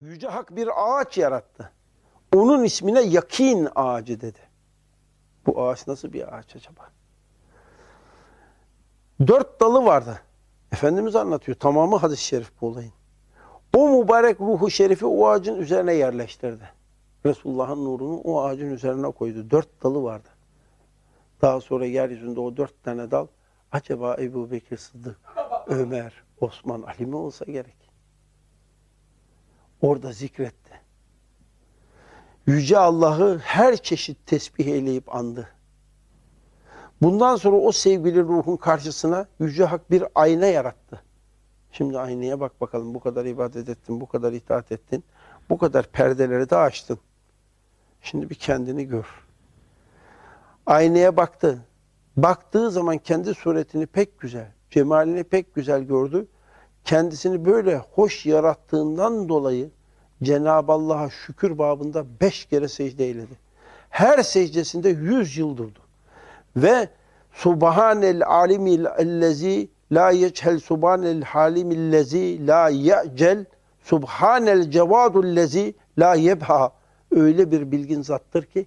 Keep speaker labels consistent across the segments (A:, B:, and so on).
A: Yüce Hak bir ağaç yarattı. Onun ismine yakin ağacı dedi. Bu ağaç nasıl bir ağaç acaba? Dört dalı vardı. Efendimiz anlatıyor. Tamamı hadis-i şerif bu olayın. O mübarek ruhu şerifi o ağacın üzerine yerleştirdi. Resulullah'ın nurunu o ağacın üzerine koydu. Dört dalı vardı. Daha sonra yeryüzünde o dört tane dal acaba Ebu Bekir Sıddık, Ömer, Osman, Ali mi olsa gerek? Orada zikretti. Yüce Allah'ı her çeşit tesbih eyleyip andı. Bundan sonra o sevgili ruhun karşısına Yüce Hak bir ayna yarattı. Şimdi aynaya bak bakalım bu kadar ibadet ettin, bu kadar itaat ettin, bu kadar perdeleri de açtın. Şimdi bir kendini gör. Aynaya baktı. Baktığı zaman kendi suretini pek güzel, cemalini pek güzel gördü. Kendisini böyle hoş yarattığından dolayı Cenab-ı Allah'a şükür babında beş kere secde eyledi. Her secdesinde yüz yıl durdu. Ve Subhanel alimil ellezi la yechel subhanel halimil lezi la yecel subhanel cevadul lezi la yebha öyle bir bilgin zattır ki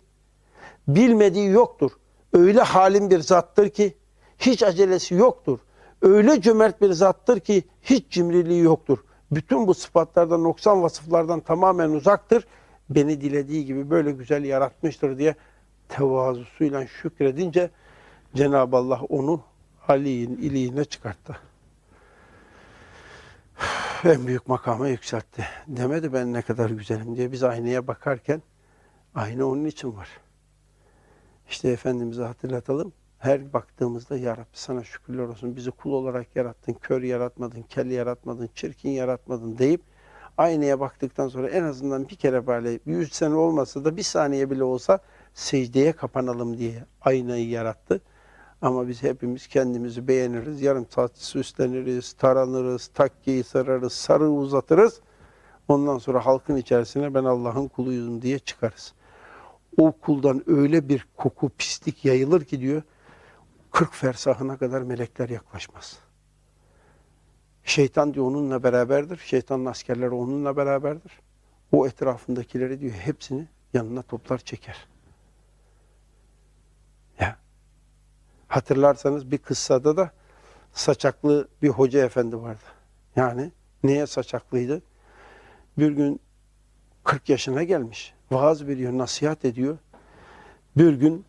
A: bilmediği yoktur. Öyle halim bir zattır ki hiç acelesi yoktur. Öyle cömert bir zattır ki hiç cimriliği yoktur. Bütün bu sıfatlardan, noksan vasıflardan tamamen uzaktır. Beni dilediği gibi böyle güzel yaratmıştır diye tevazusuyla şükredince Cenab-ı Allah onu Ali'nin iliğine çıkarttı. En büyük makama yükseltti. Demedi ben ne kadar güzelim diye. Biz aynaya bakarken ayna onun için var. İşte Efendimiz'i hatırlatalım. Her baktığımızda Ya Rabbi sana şükürler olsun. Bizi kul olarak yarattın. Kör yaratmadın, kel yaratmadın, çirkin yaratmadın deyip aynaya baktıktan sonra en azından bir kere böyle yüz sene olmasa da bir saniye bile olsa secdeye kapanalım diye aynayı yarattı. Ama biz hepimiz kendimizi beğeniriz. Yarım saat süsleniriz, taranırız, takkiyi sararız, sarı uzatırız. Ondan sonra halkın içerisine ben Allah'ın kuluyum diye çıkarız. O kuldan öyle bir koku, pislik yayılır ki diyor, 40 fersahına kadar melekler yaklaşmaz. Şeytan diyor onunla beraberdir. Şeytanın askerleri onunla beraberdir. O etrafındakileri diyor hepsini yanına toplar çeker. Ya. Hatırlarsanız bir kıssada da saçaklı bir hoca efendi vardı. Yani neye saçaklıydı? Bir gün 40 yaşına gelmiş. Vaaz veriyor, nasihat ediyor. Bir gün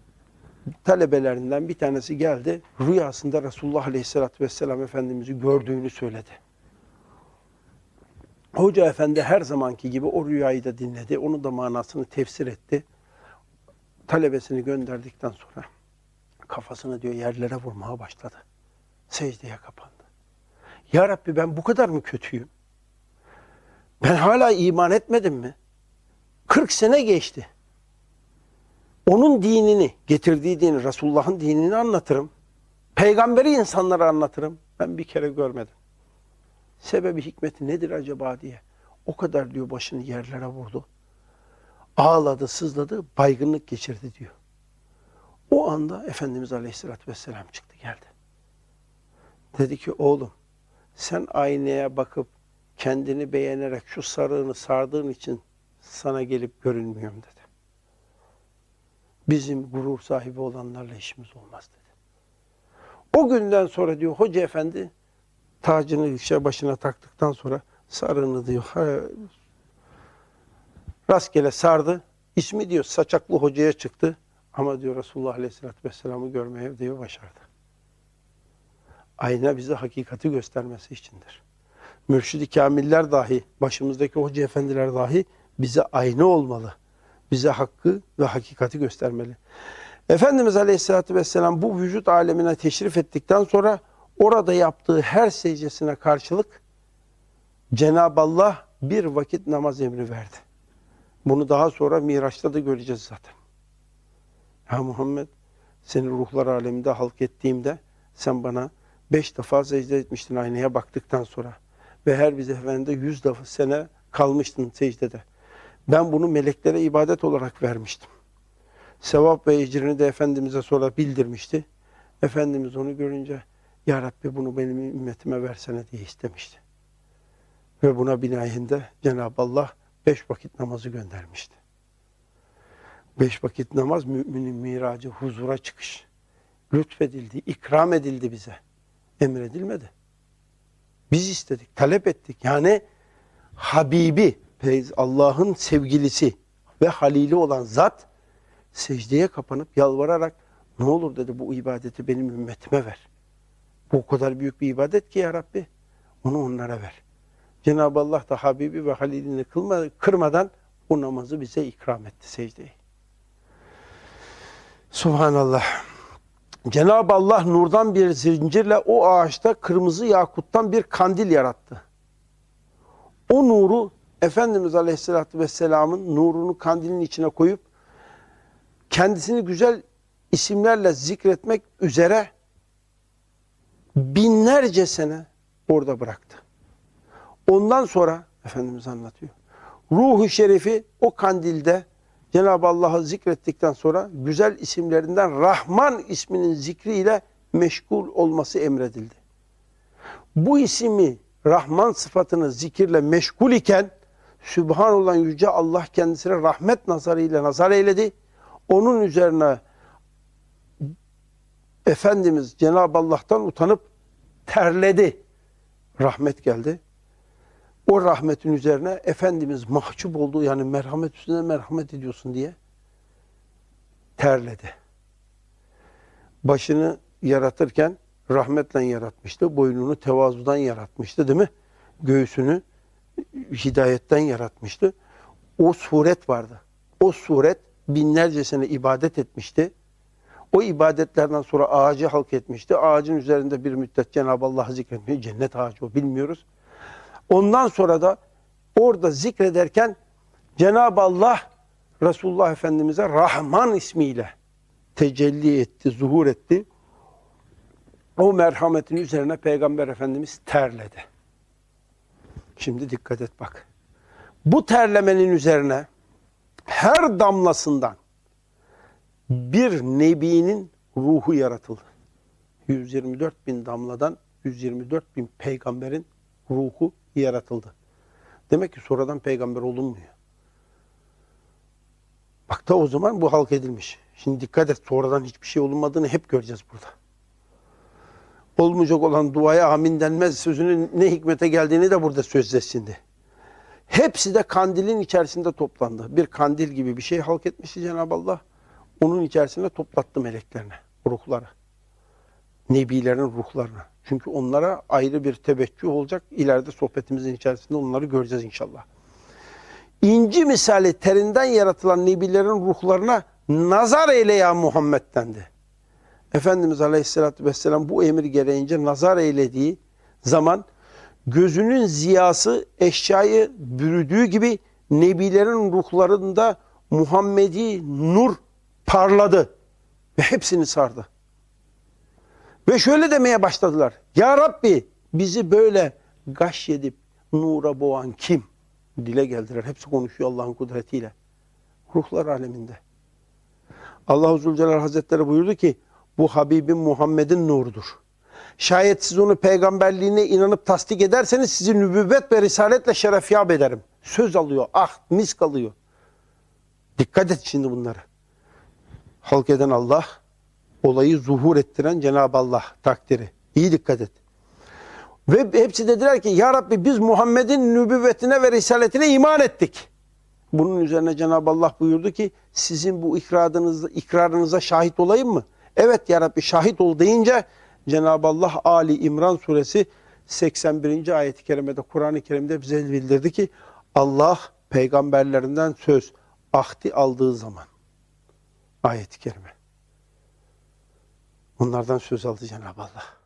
A: talebelerinden bir tanesi geldi. Rüyasında Resulullah Aleyhisselatü Vesselam Efendimiz'i gördüğünü söyledi. Hoca efendi her zamanki gibi o rüyayı da dinledi. Onu da manasını tefsir etti. Talebesini gönderdikten sonra kafasını diyor yerlere vurmaya başladı. Secdeye kapandı. Ya Rabbi ben bu kadar mı kötüyüm? Ben hala iman etmedim mi? 40 sene geçti. Onun dinini, getirdiği dini, Resulullah'ın dinini anlatırım. Peygamberi insanlara anlatırım. Ben bir kere görmedim. Sebebi hikmeti nedir acaba diye. O kadar diyor başını yerlere vurdu. Ağladı, sızladı, baygınlık geçirdi diyor. O anda Efendimiz Aleyhisselatü Vesselam çıktı geldi. Dedi ki oğlum sen aynaya bakıp kendini beğenerek şu sarığını sardığın için sana gelip görünmüyorum dedi. Bizim gurur sahibi olanlarla işimiz olmaz dedi. O günden sonra diyor hoca efendi tacını yükseğe başına taktıktan sonra sarığını diyor ha, rastgele sardı. İsmi diyor saçaklı hocaya çıktı. Ama diyor Resulullah Aleyhisselatü Vesselam'ı görmeye diyor başardı. Ayna bize hakikati göstermesi içindir. Mürşid-i kamiller dahi, başımızdaki hoca efendiler dahi bize ayna olmalı. Bize hakkı ve hakikati göstermeli. Efendimiz Aleyhisselatü Vesselam bu vücut alemine teşrif ettikten sonra orada yaptığı her secdesine karşılık Cenab-ı Allah bir vakit namaz emri verdi. Bunu daha sonra Miraç'ta da göreceğiz zaten. Ya Muhammed seni ruhlar aleminde halk ettiğimde sen bana beş defa secde etmiştin aynaya baktıktan sonra. Ve her bir seferinde yüz defa sene kalmıştın secdede. Ben bunu meleklere ibadet olarak vermiştim. Sevap ve ecrini de Efendimiz'e sonra bildirmişti. Efendimiz onu görünce Ya Rabbi bunu benim ümmetime versene diye istemişti. Ve buna binaen de Cenab-ı Allah beş vakit namazı göndermişti. Beş vakit namaz müminin miracı, huzura çıkış. Lütfedildi, ikram edildi bize. Emredilmedi. Biz istedik, talep ettik. Yani Habibi, Allah'ın sevgilisi ve halili olan zat secdeye kapanıp yalvararak ne olur dedi bu ibadeti benim ümmetime ver. Bu o kadar büyük bir ibadet ki ya Rabbi. Onu onlara ver. Cenab-ı Allah da Habibi ve Halilini kılma, kırmadan o namazı bize ikram etti secdeyi. Subhanallah. Cenab-ı Allah nurdan bir zincirle o ağaçta kırmızı yakuttan bir kandil yarattı. O nuru Efendimiz Aleyhisselatü Vesselam'ın nurunu kandilin içine koyup kendisini güzel isimlerle zikretmek üzere binlerce sene orada bıraktı. Ondan sonra Efendimiz anlatıyor. Ruhu şerifi o kandilde Cenab-ı Allah'ı zikrettikten sonra güzel isimlerinden Rahman isminin zikriyle meşgul olması emredildi. Bu ismi Rahman sıfatını zikirle meşgul iken Sübhan olan Yüce Allah kendisine rahmet nazarıyla nazar eyledi. Onun üzerine Efendimiz Cenab-ı Allah'tan utanıp terledi. Rahmet geldi. O rahmetin üzerine Efendimiz mahcup oldu. Yani merhamet üstüne merhamet ediyorsun diye terledi. Başını yaratırken rahmetle yaratmıştı. Boynunu tevazudan yaratmıştı değil mi? Göğsünü hidayetten yaratmıştı. O suret vardı. O suret binlerce sene ibadet etmişti. O ibadetlerden sonra ağacı halk etmişti. Ağacın üzerinde bir müddet Cenab-ı Allah'ı zikretmiş. Cennet ağacı o bilmiyoruz. Ondan sonra da orada zikrederken Cenab-ı Allah Resulullah Efendimiz'e Rahman ismiyle tecelli etti, zuhur etti. O merhametin üzerine Peygamber Efendimiz terledi. Şimdi dikkat et bak. Bu terlemenin üzerine her damlasından bir nebinin ruhu yaratıldı. 124 bin damladan 124 bin peygamberin ruhu yaratıldı. Demek ki sonradan peygamber olunmuyor. Bak da o zaman bu halk edilmiş. Şimdi dikkat et sonradan hiçbir şey olunmadığını hep göreceğiz burada. Olmayacak olan duaya amin denmez sözünün ne hikmete geldiğini de burada şimdi. Hepsi de kandilin içerisinde toplandı. Bir kandil gibi bir şey halk etmişti Cenab-ı Allah. Onun içerisine toplattı meleklerine, ruhları. Nebilerin ruhlarına. Çünkü onlara ayrı bir teveccüh olacak. İleride sohbetimizin içerisinde onları göreceğiz inşallah. İnci misali terinden yaratılan nebilerin ruhlarına nazar eyle ya Muhammed dendi. Efendimiz Aleyhisselatü Vesselam bu emir gereğince nazar eylediği zaman gözünün ziyası eşyayı bürüdüğü gibi nebilerin ruhlarında Muhammedi nur parladı ve hepsini sardı. Ve şöyle demeye başladılar. Ya Rabbi bizi böyle gaş yedip nura boğan kim? Dile geldiler. Hepsi konuşuyor Allah'ın kudretiyle. Ruhlar aleminde. Allah-u Zülcelal Hazretleri buyurdu ki bu Habibim Muhammed'in nurudur. Şayet siz onu peygamberliğine inanıp tasdik ederseniz sizi nübüvvet ve risaletle şerefyab ederim. Söz alıyor, ah misk alıyor. Dikkat et şimdi bunları. Halk eden Allah, olayı zuhur ettiren Cenab-ı Allah takdiri. İyi dikkat et. Ve hepsi dediler ki ya Rabbi biz Muhammed'in nübüvvetine ve risaletine iman ettik. Bunun üzerine Cenab-ı Allah buyurdu ki sizin bu ikrarınızda, ikrarınıza şahit olayım mı? Evet ya Rabbi şahit ol deyince Cenab-ı Allah Ali İmran suresi 81. ayet-i kerimede Kur'an-ı Kerim'de bize bildirdi ki Allah peygamberlerinden söz ahdi aldığı zaman ayet-i kerime. Onlardan söz aldı Cenab-ı Allah.